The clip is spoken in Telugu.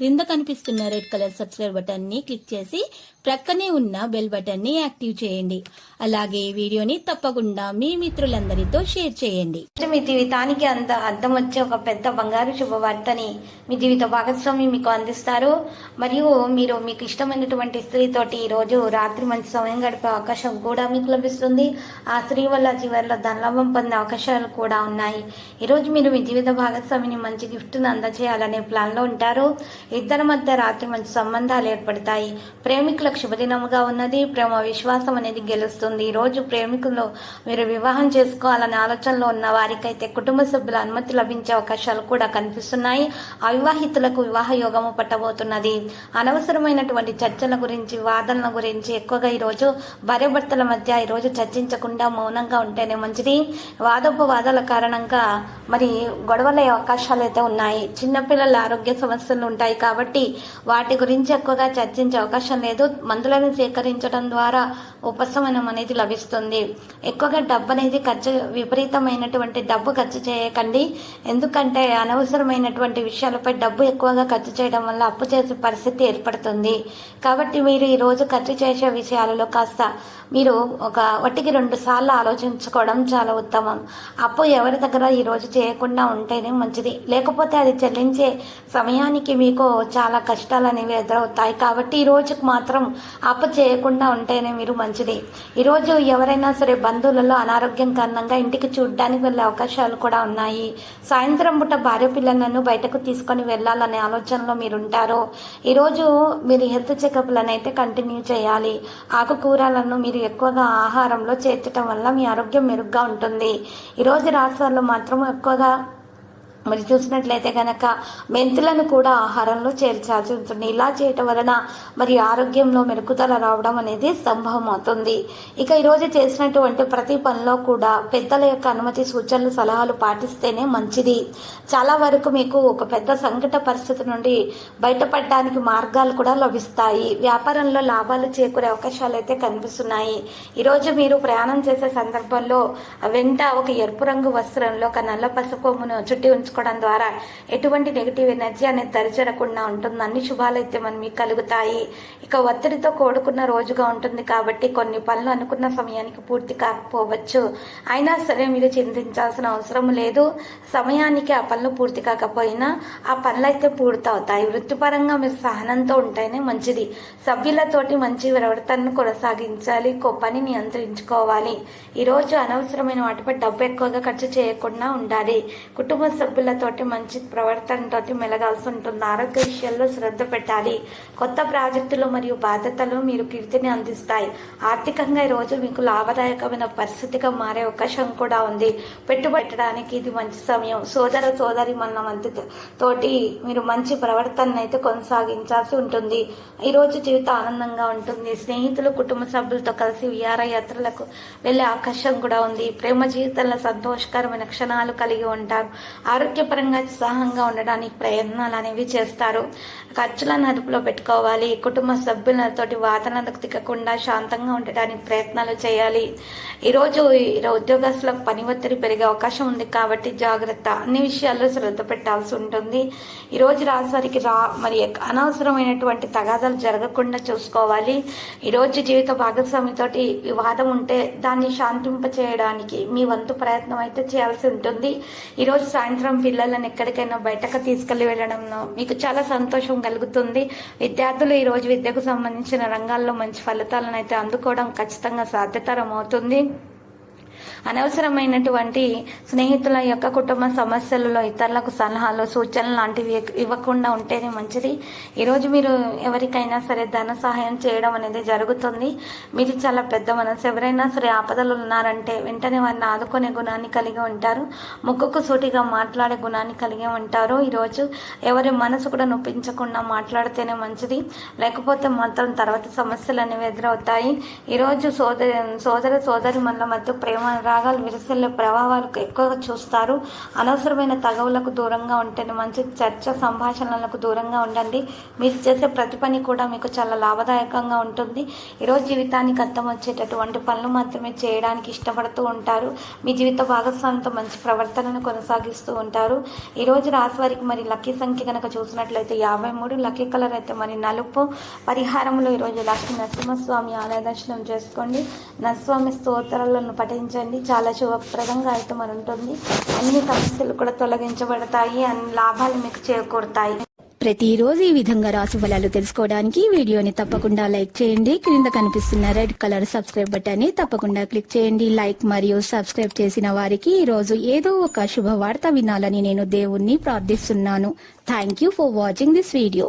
క్రింద కనిపిస్తున్న రెడ్ కలర్ సబ్స్క్రైబ్ బటన్ని క్లిక్ చేసి ప్రక్కనే ఉన్న బెల్ బటన్ని యాక్టివ్ చేయండి. అలాగే ఈ వీడియోని తప్పకుండా మీ మిత్రులందరితో షేర్ చేయండి. మీ జీవితానికి అంత అర్థం వచ్చే ఒక పెద్ద బంగారు శుభవార్తని మీ జీవిత భాగస్వామి మీకు అందిస్తారు. మరియు మీరు మీకు ఇష్టమైనటువంటి స్త్రీతోటి ఈ రోజు రాత్రి మంచి సమయం గడిపే అవకాశం కూడా మీకు లభిస్తుంది. ఆ స్త్రీ వల్ల చివరిలో ధనలాభం పొందే అవకాశాలు కూడా ఉన్నాయి. ఈరోజు మీరు మీ జీవిత భాగస్వామిని మంచి గిఫ్ట్ను అందజేయాలనే ప్లాన్లో ఉంటారు. ఇద్దరి మధ్య రాత్రి మంచి సంబంధాలు ఏర్పడతాయి. ప్రేమికులకు శుభదినముగా ఉన్నది ప్రేమ విశ్వాసం అనేది గెలుస్తుంది. ఈ రోజు ప్రేమికులు మీరు వివాహం చేసుకోవాలనే ఆలోచనలో ఉన్న వారికైతే కుటుంబ సభ్యుల అనుమతి లభించే అవకాశాలు కూడా కనిపిస్తున్నాయి. అవివాహితులకు వివాహ యోగము పట్టబోతున్నది. అనవసరమైనటువంటి చర్చల గురించి వాదనల గురించి ఎక్కువగా ఈరోజు భార్యాభర్తల మధ్య ఈరోజు చర్చించకుండా మౌనంగా ఉంటేనే మంచిది. వాదోపవాదాల కారణంగా మరి గొడవలయ్యే అవకాశాలు అయితే ఉన్నాయి. చిన్నపిల్లల ఆరోగ్య సమస్యలు ఉంటాయి. కాబట్టి వాటి గురించి ఎక్కువగా చర్చించే అవకాశం లేదు. మందులను సేకరించడం ద్వారా ఉపశమనం అనేది లభిస్తుంది. ఎక్కువగా డబ్బు అనేది ఖర్చు విపరీతమైనటువంటి డబ్బు ఖర్చు చేయకండి. ఎందుకంటే అనవసరమైనటువంటి విషయాలపై డబ్బు ఎక్కువగా ఖర్చు చేయడం వల్ల అప్పు చేసే పరిస్థితి ఏర్పడుతుంది. కాబట్టి మీరు ఈరోజు ఖర్చు చేసే విషయాలలో కాస్త మీరు ఒక ఒకటికి రెండు సార్లు ఆలోచించుకోవడం చాలా ఉత్తమం. అప్పు ఎవరి దగ్గర ఈరోజు చేయకుండా ఉంటేనే మంచిది. లేకపోతే అది చెల్లించే సమయానికి మీకు చాలా కష్టాలు అనేవి ఎదురవుతాయి. కాబట్టి ఈ రోజుకు మాత్రం అప్పు చేయకుండా ఉంటేనే మీరు మంచి మంచిది. ఈరోజు ఎవరైనా సరే బంధువులలో అనారోగ్యం కారణంగా ఇంటికి చూడడానికి వెళ్ళే అవకాశాలు కూడా ఉన్నాయి. సాయంత్రం పూట భార్య పిల్లలను బయటకు తీసుకొని వెళ్ళాలనే ఆలోచనలో మీరు ఉంటారు ఈరోజు మీరు హెల్త్ చెకప్లను అయితే కంటిన్యూ చేయాలి. ఆకుకూరలను మీరు ఎక్కువగా ఆహారంలో చేర్చడం వల్ల మీ ఆరోగ్యం మెరుగ్గా ఉంటుంది. ఈరోజు రాష్ట్రాల్లో మాత్రం ఎక్కువగా మరి చూసినట్లయితే కనుక మెంతులను కూడా ఆహారంలో చేర్చాల్సి ఉంటుంది. ఇలా చేయటం వలన మరి ఆరోగ్యంలో మెరుగుదల రావడం అనేది సంభవం అవుతుంది ఇక ఈరోజు చేసినటువంటి ప్రతి పనిలో కూడా పెద్దల యొక్క అనుమతి సూచనలు సలహాలు పాటిస్తేనే మంచిది. చాలా వరకు మీకు ఒక పెద్ద సంకట పరిస్థితి నుండి బయటపడడానికి మార్గాలు కూడా లభిస్తాయి. వ్యాపారంలో లాభాలు చేకూరే అవకాశాలు అయితే కనిపిస్తున్నాయి. ఈరోజు మీరు ప్రయాణం చేసే సందర్భంలో వెంట ఒక ఎరుపు రంగు వస్త్రంలో ఒక నల్ల పసుపుమును చుట్టి ఉంచుకోవడం ద్వారా ఎటువంటి నెగిటివ్ ఎనర్జీ అనేది దరిచేరకుండా ఉంటుంది. అన్ని శుభాలైతే మనం మీకు కలుగుతాయి. ఇక ఒత్తిడితో కూడుకున్న రోజుగా ఉంటుంది కాబట్టి కొన్ని పనులు అనుకున్న సమయానికి పూర్తి కాకపోవచ్చు. అయినా సరే మీరు చింతించాల్సిన అవసరం లేదు. సమయానికి ఆ పనులు పూర్తి కాకపోయినా ఆ పనులు అయితే పూర్తవుతాయి. వృత్తిపరంగా మీరు సహనంతో ఉంటేనే మంచిది. సభ్యులతోటి మంచి ప్రవర్తనను కొనసాగించాలి. పని నియంత్రించుకోవాలి. ఈరోజు అనవసరమైన వాటిపై డబ్బు ఎక్కువగా ఖర్చు చేయకుండా ఉండాలి. కుటుంబ సభ్యులు సభ్యులతోటి మంచి ప్రవర్తనతోటి మెలగాల్సి ఉంటుంది. ఆరోగ్య విషయాల్లో శ్రద్ధ పెట్టాలి. కొత్త ప్రాజెక్టులు మరియు బాధ్యతలు మీరు కీర్తిని అందిస్తాయి. ఆర్థికంగా ఈరోజు మీకు లాభదాయకమైన పరిస్థితిగా మారే అవకాశం కూడా ఉంది. పెట్టుబడి పెట్టడానికి ఇది మంచి సమయం. సోదర సోదరి మన తోటి మీరు మంచి ప్రవర్తన అయితే కొనసాగించాల్సి ఉంటుంది. ఈరోజు జీవితం ఆనందంగా ఉంటుంది. స్నేహితులు కుటుంబ సభ్యులతో కలిసి విహారయాత్రలకు వెళ్ళే అవకాశం కూడా ఉంది. ప్రేమ జీవితంలో సంతోషకరమైన క్షణాలు కలిగి ఉంటారు. ఆరోగ్యపరంగా ఉత్సాహంగా ఉండడానికి ప్రయత్నాలు అనేవి చేస్తారు. ఖర్చులను అదుపులో పెట్టుకోవాలి. కుటుంబ సభ్యులతోటి వాదనలకు తిక్కకుండా శాంతంగా ఉండడానికి ప్రయత్నాలు చేయాలి. ఈరోజు ఉద్యోగస్తులకు పని ఒత్తిడి పెరిగే అవకాశం ఉంది కాబట్టి జాగ్రత్త. అన్ని విషయాల్లో శ్రద్ధ పెట్టాల్సి ఉంటుంది. ఈరోజు రాజువారికి రా మరి అనవసరమైనటువంటి తగాదాలు జరగకుండా చూసుకోవాలి. ఈరోజు జీవిత భాగస్వామితోటి వివాదం ఉంటే దాన్ని శాంతింప చేయడానికి మీ వంతు ప్రయత్నం అయితే చేయాల్సి ఉంటుంది. ఈరోజు సాయంత్రం పిల్లలను ఎక్కడికైనా బయటకు తీసుకెళ్ళి వెళ్ళడంలో మీకు చాలా సంతోషం కలుగుతుంది. విద్యార్థులు ఈరోజు విద్యకు సంబంధించిన రంగాల్లో మంచి ఫలితాలను అయితే అందుకోవడం ఖచ్చితంగా సాధ్యతరం అవుతుంది అనవసరమైనటువంటి స్నేహితుల యొక్క కుటుంబ సమస్యలలో ఇతరులకు సలహాలు సూచనలు లాంటివి ఇవ్వకుండా ఉంటేనే మంచిది. ఈరోజు మీరు ఎవరికైనా సరే ధన సహాయం చేయడం అనేది జరుగుతుంది. మీరు చాలా పెద్ద మనసు. ఎవరైనా సరే ఆపదలు ఉన్నారంటే వెంటనే వారిని ఆదుకునే గుణాన్ని కలిగి ఉంటారు. ముక్కుకు సూటిగా మాట్లాడే గుణాన్ని కలిగి ఉంటారు. ఈరోజు ఎవరి మనసు కూడా నొప్పించకుండా మాట్లాడితేనే మంచిది. లేకపోతే మాత్రం తర్వాత సమస్యలు అనేవి ఎదురవుతాయి. ఈరోజు సోదరి సోదర సోదరి మన మధ్య ప్రేమ రాగాలు విరసల్లే ప్రభావాలు ఎక్కువగా చూస్తారు. అనవసరమైన తగవులకు దూరంగా ఉంటేనే మంచి చర్చ సంభాషణలకు దూరంగా ఉండండి. మీరు చేసే ప్రతి పని కూడా మీకు చాలా లాభదాయకంగా ఉంటుంది. ఈరోజు జీవితానికి అర్థం వచ్చేటటువంటి పనులు మాత్రమే చేయడానికి ఇష్టపడుతూ ఉంటారు. మీ జీవిత భాగస్వామితో మంచి ప్రవర్తనను కొనసాగిస్తూ ఉంటారు. ఈరోజు రాశి వారికి మరి లక్కీ సంఖ్య కనుక చూసినట్లయితే యాభై మూడు లక్కీ కలర్ అయితే మరి నలుపు. పరిహారంలో ఈరోజు లక్ష్మీ నరసింహస్వామి ఆలయ దర్శనం చేసుకోండి. నరస్వామి స్తోత్రాలను పఠించండి. చాలా శుభప్రదంగా అయితే మరి ఉంటుంది. అన్ని సమస్యలు కూడా తొలగించబడతాయి అన్ని లాభాలు మీకు చేకూరుతాయి. ప్రతిరోజు ఈ విధంగా రాసు ఫలాలు తెలుసుకోవడానికి వీడియోని తప్పకుండా లైక్ చేయండి. క్రింద కనిపిస్తున్న రెడ్ కలర్ సబ్స్క్రైబ్ బటన్ని తప్పకుండా క్లిక్ చేయండి. లైక్ మరియు సబ్స్క్రైబ్ చేసిన వారికి ఈ రోజు ఏదో ఒక శుభవార్త వినాలని నేను దేవుణ్ణి ప్రార్థిస్తున్నాను. Thank you for watching this video